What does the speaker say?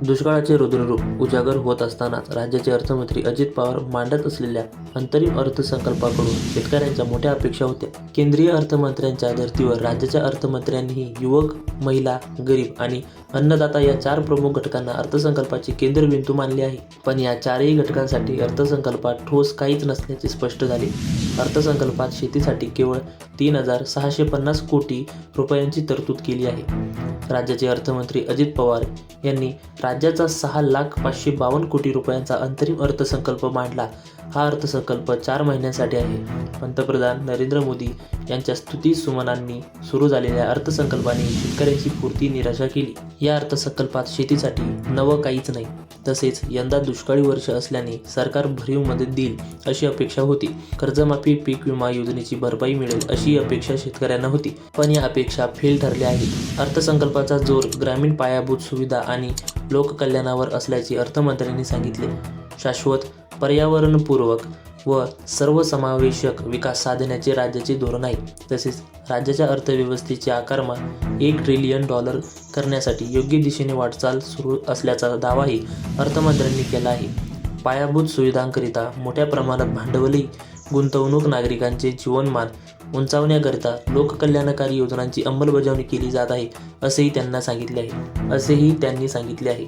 दुष्काळाचे रुद्ररूप उजागर होत असतानाच राज्याचे अर्थमंत्री अजित पवार मांडत असलेल्या अंतरिम अर्थसंकल्पाकडून शेतकऱ्यांच्या मोठ्या अपेक्षा होत्या. केंद्रीय अर्थमंत्र्यांच्या धर्तीवर राज्याच्या अर्थमंत्र्यांनीही युवक महिला गरीब आणि अन्नदाता या चार प्रमुख घटकांना अर्थसंकल्पाची केंद्रबिंदू मानले आहे. पण या चारही घटकांसाठी अर्थसंकल्पात ठोस काहीच नसल्याचे स्पष्ट झाले. अर्थसंकल्पात शेतीसाठी केवळ तीन हजार सहाशे पन्नास कोटी रुपयांची तरतूद केली आहे. राज्याचे अर्थमंत्री अजित पवार यांनी राज्याचा सहा लाख पाचशे बावन्न कोटी रुपयांचा अंतरिम अर्थसंकल्प मांडला. हा अर्थसंकल्प चार महिन्यांसाठी आहे. पंतप्रधान नरेंद्र मोदी यांच्या स्तुती सुमनांनी सुरू झालेल्या अर्थसंकल्पाने शेतकऱ्यांची पुरती निराशा केली. या अर्थसंकल्पात शेतीसाठी नवं काहीच नाही. तसेच यंदा दुष्काळी वर्ष असल्याने सरकार भरीव मदत देईल अशी अपेक्षा होती. कर्जमाफी पीक विमा योजनेची भरपाई मिळेल अशी अपेक्षा शेतकऱ्यांना होती. पण या अपेक्षा फेल ठरल्या आहेत. अर्थसंकल्पाचा जोर ग्रामीण पायाभूत सुविधा आणि लोककल्याणावर असल्याचे अर्थमंत्र्यांनी सांगितले. शाश्वत पर्यावरणपूर्वक व सर्वसमावेशक विकास साधण्याचे राज्याचे धोरण आहे. तसेच राज्याच्या अर्थव्यवस्थेचे आकारमान एक ट्रिलियन डॉलर करण्यासाठी योग्य दिशेने वाटचाल सुरू असल्याचा दावाही अर्थमंत्र्यांनी केला आहे. पायाभूत सुविधांकरिता मोठ्या प्रमाणात भांडवली गुंतवणूक नागरिकांचे जीवनमान उंचावण्याकरिता लोककल्याणकारी योजनांची अंमलबजावणी केली जात आहे असेही त्यांना सांगितले आहे. असेही त्यांनी सांगितले आहे.